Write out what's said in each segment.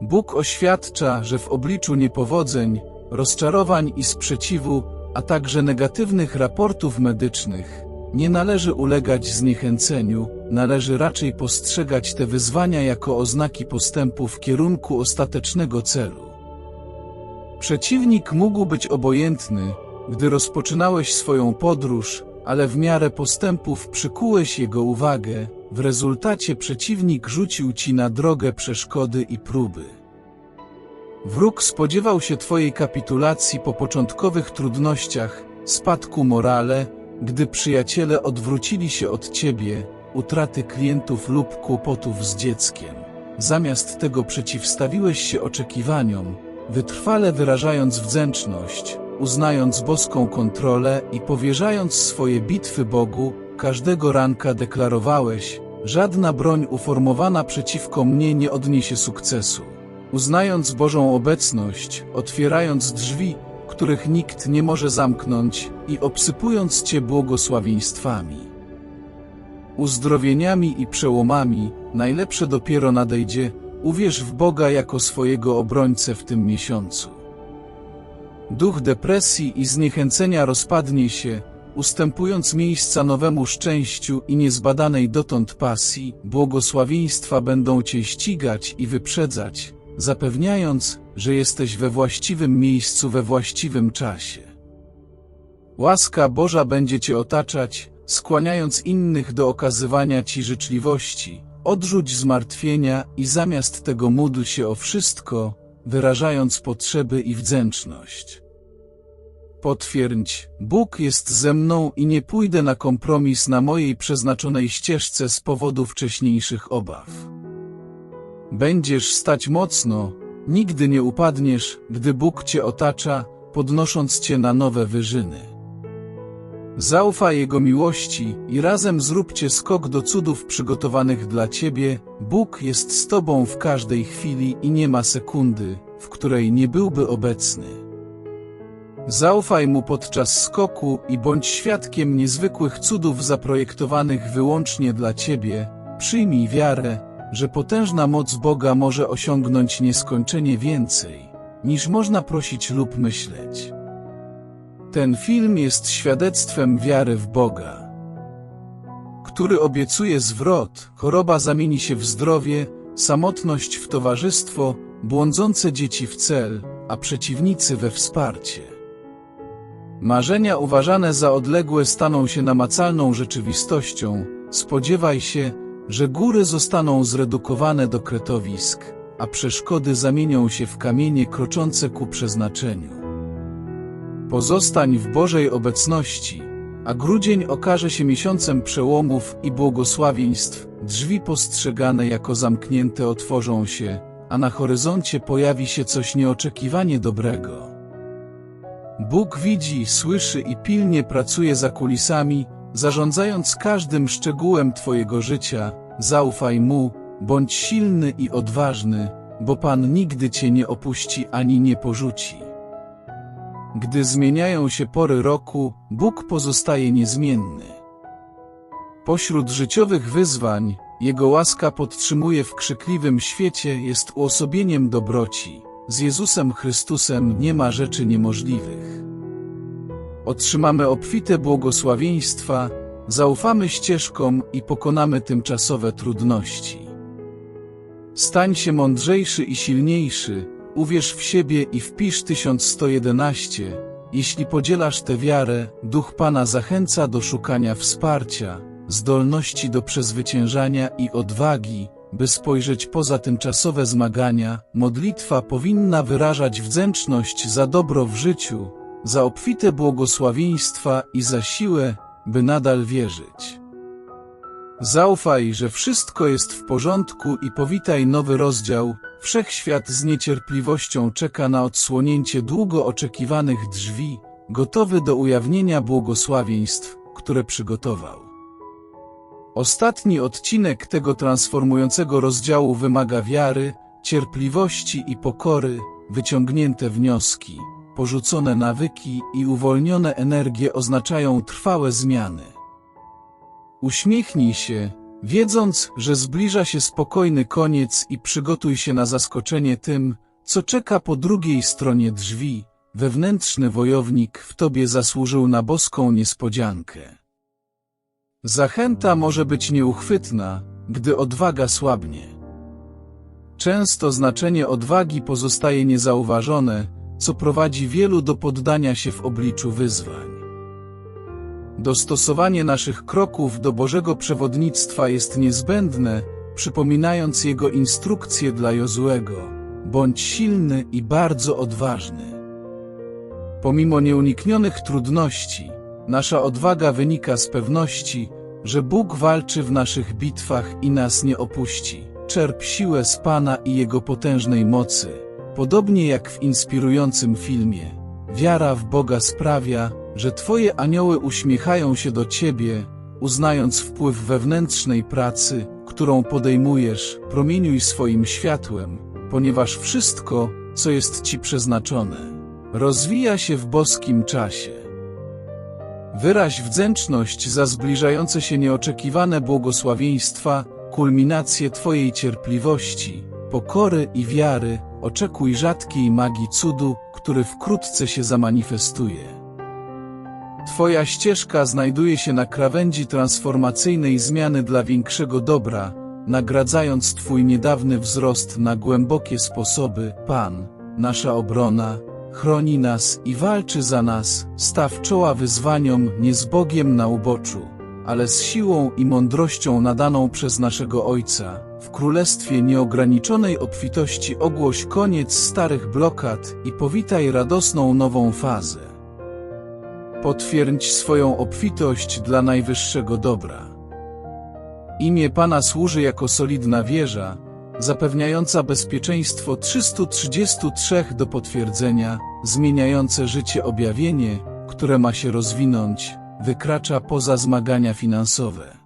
Bóg oświadcza, że w obliczu niepowodzeń, rozczarowań i sprzeciwu, a także negatywnych raportów medycznych, nie należy ulegać zniechęceniu, należy raczej postrzegać te wyzwania jako oznaki postępu w kierunku ostatecznego celu. Przeciwnik mógł być obojętny, gdy rozpoczynałeś swoją podróż, ale w miarę postępów przykułeś jego uwagę, w rezultacie przeciwnik rzucił ci na drogę przeszkody i próby. Wróg spodziewał się twojej kapitulacji po początkowych trudnościach, spadku morale, gdy przyjaciele odwrócili się od ciebie, utraty klientów lub kłopotów z dzieckiem. Zamiast tego przeciwstawiłeś się oczekiwaniom, wytrwale wyrażając wdzięczność, uznając boską kontrolę i powierzając swoje bitwy Bogu, każdego ranka deklarowałeś, żadna broń uformowana przeciwko mnie nie odniesie sukcesu. Uznając Bożą obecność, otwierając drzwi, których nikt nie może zamknąć i obsypując Cię błogosławieństwami. Uzdrowieniami i przełomami, najlepsze dopiero nadejdzie, uwierz w Boga jako swojego obrońcę w tym miesiącu. Duch depresji i zniechęcenia rozpadnie się, ustępując miejsca nowemu szczęściu i niezbadanej dotąd pasji, błogosławieństwa będą Cię ścigać i wyprzedzać, zapewniając, że jesteś we właściwym miejscu we właściwym czasie. Łaska Boża będzie Cię otaczać, skłaniając innych do okazywania Ci życzliwości, odrzuć zmartwienia i zamiast tego módl się o wszystko, wyrażając potrzeby i wdzięczność. Potwierdź, Bóg jest ze mną i nie pójdę na kompromis na mojej przeznaczonej ścieżce z powodu wcześniejszych obaw. Będziesz stać mocno, nigdy nie upadniesz, gdy Bóg cię otacza, podnosząc cię na nowe wyżyny. Zaufaj Jego miłości i razem zróbcie skok do cudów przygotowanych dla ciebie. Bóg jest z tobą w każdej chwili i nie ma sekundy, w której nie byłby obecny. Zaufaj Mu podczas skoku i bądź świadkiem niezwykłych cudów zaprojektowanych wyłącznie dla Ciebie. Przyjmij wiarę, że potężna moc Boga może osiągnąć nieskończenie więcej, niż można prosić lub myśleć. Ten film jest świadectwem wiary w Boga, który obiecuje zwrot, choroba zamieni się w zdrowie, samotność w towarzystwo, błądzące dzieci w cel, a przeciwnicy we wsparcie. Marzenia uważane za odległe staną się namacalną rzeczywistością, spodziewaj się, że góry zostaną zredukowane do kretowisk, a przeszkody zamienią się w kamienie kroczące ku przeznaczeniu. Pozostań w Bożej obecności, a grudzień okaże się miesiącem przełomów i błogosławieństw, drzwi postrzegane jako zamknięte otworzą się, a na horyzoncie pojawi się coś nieoczekiwanie dobrego. Bóg widzi, słyszy i pilnie pracuje za kulisami, zarządzając każdym szczegółem Twojego życia. Zaufaj Mu, bądź silny i odważny, bo Pan nigdy Cię nie opuści ani nie porzuci. Gdy zmieniają się pory roku, Bóg pozostaje niezmienny. Pośród życiowych wyzwań, Jego łaska podtrzymuje w krzykliwym świecie, jest uosobieniem dobroci. Z Jezusem Chrystusem nie ma rzeczy niemożliwych. Otrzymamy obfite błogosławieństwa, zaufamy ścieżkom i pokonamy tymczasowe trudności. Stań się mądrzejszy i silniejszy, uwierz w siebie i wpisz 1111. Jeśli podzielasz tę wiarę, Duch Pana zachęca do szukania wsparcia, zdolności do przezwyciężania i odwagi, by spojrzeć poza tymczasowe zmagania, modlitwa powinna wyrażać wdzięczność za dobro w życiu, za obfite błogosławieństwa i za siłę, by nadal wierzyć. Zaufaj, że wszystko jest w porządku i powitaj nowy rozdział. Wszechświat z niecierpliwością czeka na odsłonięcie długo oczekiwanych drzwi, gotowy do ujawnienia błogosławieństw, które przygotował. Ostatni odcinek tego transformującego rozdziału wymaga wiary, cierpliwości i pokory, wyciągnięte wnioski, porzucone nawyki i uwolnione energie oznaczają trwałe zmiany. Uśmiechnij się, wiedząc, że zbliża się spokojny koniec i przygotuj się na zaskoczenie tym, co czeka po drugiej stronie drzwi, wewnętrzny wojownik w tobie zasłużył na boską niespodziankę. Zachęta może być nieuchwytna, gdy odwaga słabnie. Często znaczenie odwagi pozostaje niezauważone, co prowadzi wielu do poddania się w obliczu wyzwań. Dostosowanie naszych kroków do Bożego przewodnictwa jest niezbędne, przypominając Jego instrukcje dla Jozuego. Bądź silny i bardzo odważny. Pomimo nieuniknionych trudności, nasza odwaga wynika z pewności, że Bóg walczy w naszych bitwach i nas nie opuści. Czerp siłę z Pana i Jego potężnej mocy. Podobnie jak w inspirującym filmie, wiara w Boga sprawia, że Twoje anioły uśmiechają się do Ciebie, uznając wpływ wewnętrznej pracy, którą podejmujesz, promieniuj swoim światłem, ponieważ wszystko, co jest Ci przeznaczone, rozwija się w boskim czasie. Wyraź wdzięczność za zbliżające się nieoczekiwane błogosławieństwa, kulminację Twojej cierpliwości, pokory i wiary, oczekuj rzadkiej magii cudu, który wkrótce się zamanifestuje. Twoja ścieżka znajduje się na krawędzi transformacyjnej zmiany dla większego dobra, nagradzając Twój niedawny wzrost na głębokie sposoby. Pan, nasza obrona, chroni nas i walczy za nas, staw czoła wyzwaniom nie z Bogiem na uboczu, ale z siłą i mądrością nadaną przez naszego Ojca. W królestwie nieograniczonej obfitości ogłoś koniec starych blokad i powitaj radosną nową fazę. Potwierdź swoją obfitość dla najwyższego dobra. Imię Pana służy jako solidna wieża, zapewniająca bezpieczeństwo 333 do potwierdzenia, zmieniające życie objawienie, które ma się rozwinąć, wykracza poza zmagania finansowe.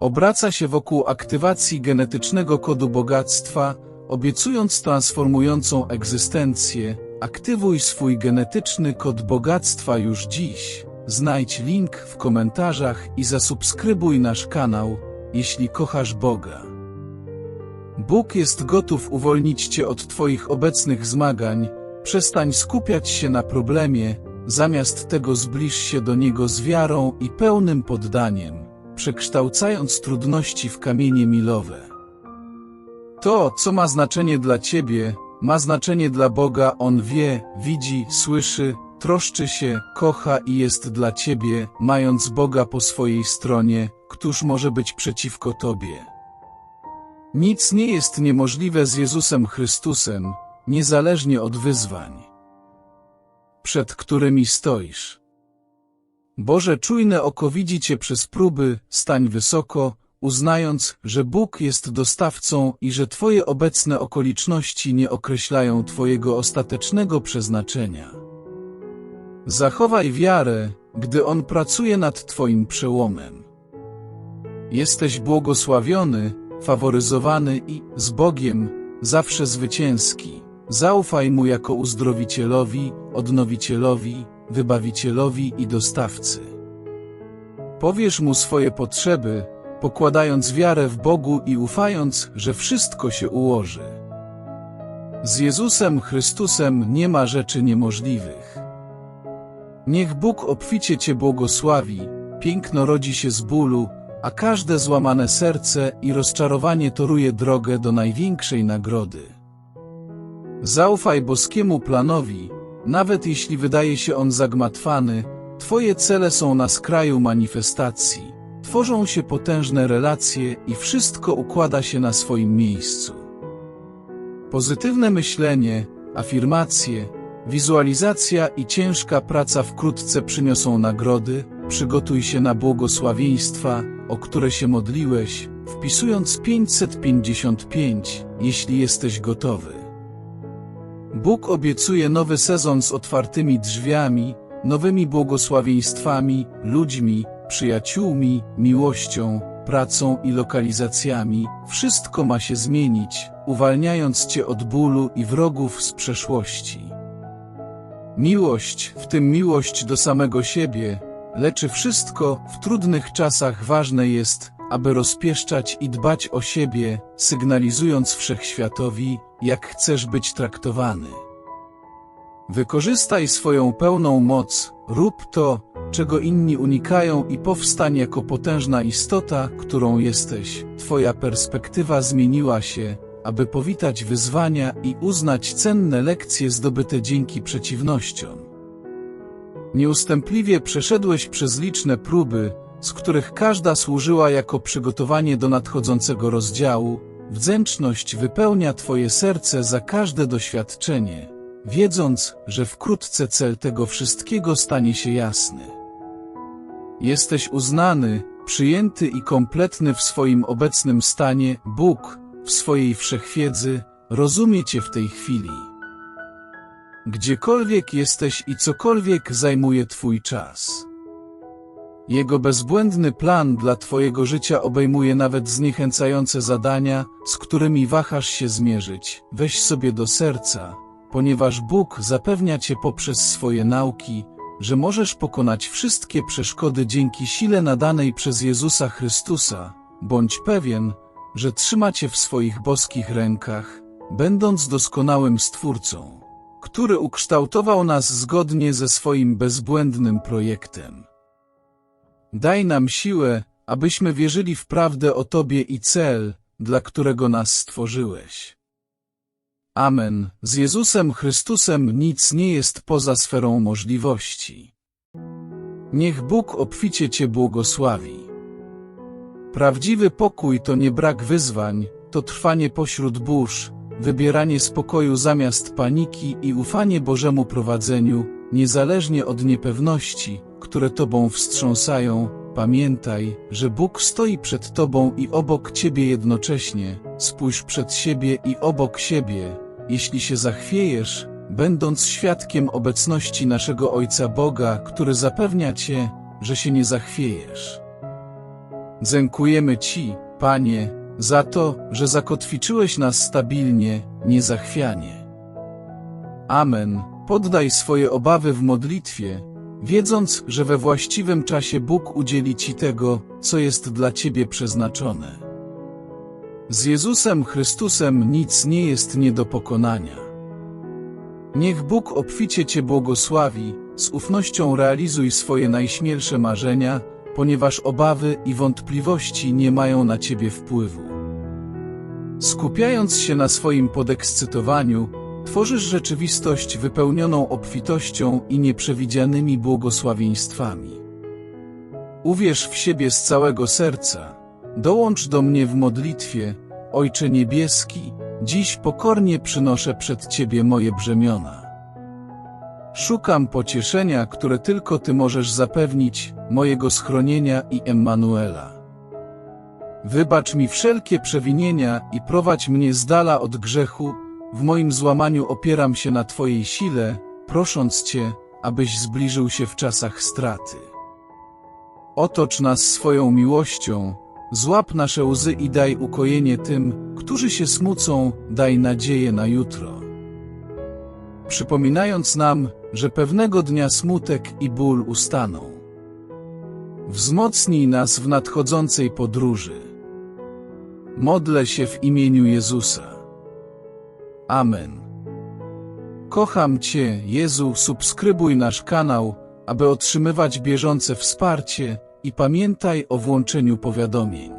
Obraca się wokół aktywacji genetycznego kodu bogactwa, obiecując transformującą egzystencję, Aktywuj swój genetyczny kod bogactwa już dziś. Znajdź link w komentarzach i zasubskrybuj nasz kanał, jeśli kochasz Boga. Bóg jest gotów uwolnić Cię od Twoich obecnych zmagań, przestań skupiać się na problemie, zamiast tego zbliż się do Niego z wiarą i pełnym poddaniem, przekształcając trudności w kamienie milowe. To, co ma znaczenie dla Ciebie, ma znaczenie dla Boga, On wie, widzi, słyszy, troszczy się, kocha i jest dla Ciebie, mając Boga po swojej stronie, któż może być przeciwko Tobie? Nic nie jest niemożliwe z Jezusem Chrystusem, niezależnie od wyzwań, przed którymi stoisz. Boże czujne oko widzi Cię przez próby, stań wysoko, uznając, że Bóg jest dostawcą i że Twoje obecne okoliczności nie określają Twojego ostatecznego przeznaczenia. Zachowaj wiarę, gdy On pracuje nad Twoim przełomem. Jesteś błogosławiony, faworyzowany i, z Bogiem, zawsze zwycięski. Zaufaj Mu jako uzdrowicielowi, odnowicielowi, wybawicielowi i dostawcy. Powiesz Mu swoje potrzeby, pokładając wiarę w Bogu i ufając, że wszystko się ułoży. Z Jezusem Chrystusem nie ma rzeczy niemożliwych. Niech Bóg obficie Cię błogosławi, piękno rodzi się z bólu, a każde złamane serce i rozczarowanie toruje drogę do największej nagrody. Zaufaj boskiemu planowi, nawet jeśli wydaje się on zagmatwany, Twoje cele są na skraju manifestacji. Tworzą się potężne relacje i wszystko układa się na swoim miejscu. Pozytywne myślenie, afirmacje, wizualizacja i ciężka praca wkrótce przyniosą nagrody, przygotuj się na błogosławieństwa, o które się modliłeś, wpisując 555, jeśli jesteś gotowy. Bóg obiecuje nowy sezon z otwartymi drzwiami, nowymi błogosławieństwami, ludźmi, przyjaciółmi, miłością, pracą i lokalizacjami, wszystko ma się zmienić, uwalniając Cię od bólu i wrogów z przeszłości. Miłość, w tym miłość do samego siebie, leczy wszystko, w trudnych czasach ważne jest, aby rozpieszczać i dbać o siebie, sygnalizując wszechświatowi, jak chcesz być traktowany. Wykorzystaj swoją pełną moc, rób to, czego inni unikają i powstań jako potężna istota, którą jesteś. Twoja perspektywa zmieniła się, aby powitać wyzwania i uznać cenne lekcje zdobyte dzięki przeciwnościom. Nieustępliwie przeszedłeś przez liczne próby, z których każda służyła jako przygotowanie do nadchodzącego rozdziału. Wdzięczność wypełnia Twoje serce za każde doświadczenie, wiedząc, że wkrótce cel tego wszystkiego stanie się jasny. Jesteś uznany, przyjęty i kompletny w swoim obecnym stanie, Bóg, w swojej wszechwiedzy, rozumie Cię w tej chwili. Gdziekolwiek jesteś i cokolwiek zajmuje Twój czas. Jego bezbłędny plan dla Twojego życia obejmuje nawet zniechęcające zadania, z którymi wahasz się zmierzyć. Weź sobie do serca, ponieważ Bóg zapewnia Cię poprzez swoje nauki, że możesz pokonać wszystkie przeszkody dzięki sile nadanej przez Jezusa Chrystusa. Bądź pewien, że trzyma Cię w swoich boskich rękach, będąc doskonałym Stwórcą, który ukształtował nas zgodnie ze swoim bezbłędnym projektem. Daj nam siłę, abyśmy wierzyli w prawdę o Tobie i cel, dla którego nas stworzyłeś. Amen. Z Jezusem Chrystusem nic nie jest poza sferą możliwości. Niech Bóg obficie Cię błogosławi. Prawdziwy pokój to nie brak wyzwań, to trwanie pośród burz, wybieranie spokoju zamiast paniki i ufanie Bożemu prowadzeniu, niezależnie od niepewności, które Tobą wstrząsają. Pamiętaj, że Bóg stoi przed Tobą i obok Ciebie jednocześnie. Spójrz przed siebie i obok siebie. Jeśli się zachwiejesz, będąc świadkiem obecności naszego Ojca Boga, który zapewnia Cię, że się nie zachwiejesz. Dziękujemy Ci, Panie, za to, że zakotwiczyłeś nas stabilnie, niezachwianie. Amen. Poddaj swoje obawy w modlitwie, wiedząc, że we właściwym czasie Bóg udzieli Ci tego, co jest dla Ciebie przeznaczone. Z Jezusem Chrystusem nic nie jest nie do pokonania. Niech Bóg obficie Cię błogosławi, z ufnością realizuj swoje najśmielsze marzenia, ponieważ obawy i wątpliwości nie mają na Ciebie wpływu. Skupiając się na swoim podekscytowaniu, tworzysz rzeczywistość wypełnioną obfitością i nieprzewidzianymi błogosławieństwami. Uwierz w siebie z całego serca. Dołącz do mnie w modlitwie, Ojcze Niebieski, dziś pokornie przynoszę przed Ciebie moje brzemiona. Szukam pocieszenia, które tylko Ty możesz zapewnić, mojego schronienia i Emmanuela. Wybacz mi wszelkie przewinienia i prowadź mnie z dala od grzechu, w moim złamaniu opieram się na Twojej sile, prosząc Cię, abyś zbliżył się w czasach straty. Otocz nas swoją miłością, złap nasze łzy i daj ukojenie tym, którzy się smucą, daj nadzieję na jutro. Przypominając nam, że pewnego dnia smutek i ból ustaną. Wzmocnij nas w nadchodzącej podróży. Modlę się w imieniu Jezusa. Amen. Kocham Cię, Jezu, subskrybuj nasz kanał, aby otrzymywać bieżące wsparcie i pamiętaj o włączeniu powiadomień.